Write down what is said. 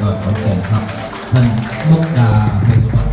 จังหวัดขอนแก่นครับท่านมุกดาเพชรสุพรรณ